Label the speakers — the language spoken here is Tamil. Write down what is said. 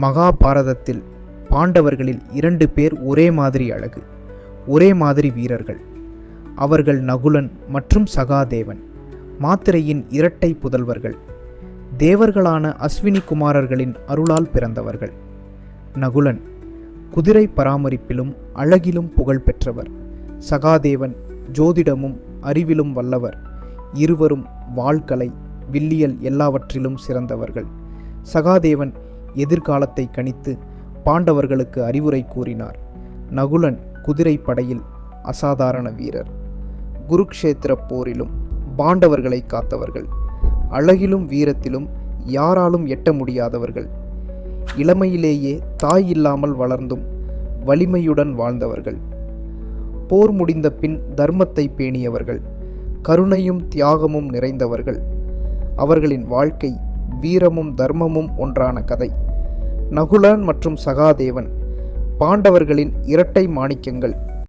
Speaker 1: மகாபாரதத்தில் பாண்டவர்களில் இரண்டு பேர் ஒரே மாதிரி அழகு ஒரே மாதிரி வீரர்கள். அவர்கள் நகுலன் மற்றும் சகாதேவன் மாத்திரையின் இரட்டை புதல்வர்கள். தேவர்களான அஸ்வினி குமாரர்களின் அருளால் பிறந்தவர்கள். நகுலன் குதிரை பராமரிப்பிலும் அழகிலும் புகழ் பெற்றவர். சகாதேவன் ஜோதிடமும் அறிவிலும் வல்லவர். இருவரும் வாழ்க்கலை வில்லியல் எல்லாவற்றிலும் சிறந்தவர்கள். சகாதேவன் எதிர்காலத்தை கணித்து பாண்டவர்களுக்கு அறிவுரை கூறினார். நகுலன் குதிரை படையில் அசாதாரண வீரர். குருக்ஷேத்திர போரிலும் பாண்டவர்களை காத்தவர்கள். அழகிலும் வீரத்திலும் யாராலும் எட்ட முடியாதவர்கள். இளமையிலேயே தாய் இல்லாமல் வளர்ந்தும் வலிமையுடன் வாழ்ந்தவர்கள். போர் முடிந்த பின் தர்மத்தை பேணியவர்கள். கருணையும் தியாகமும் நிறைந்தவர்கள். அவர்களின் வாழ்க்கை வீரமும் தர்மமும் ஒன்றான கதை. நகுலன் மற்றும் சகாதேவன் பாண்டவர்களின் இரட்டை மாணிக்கங்கள்.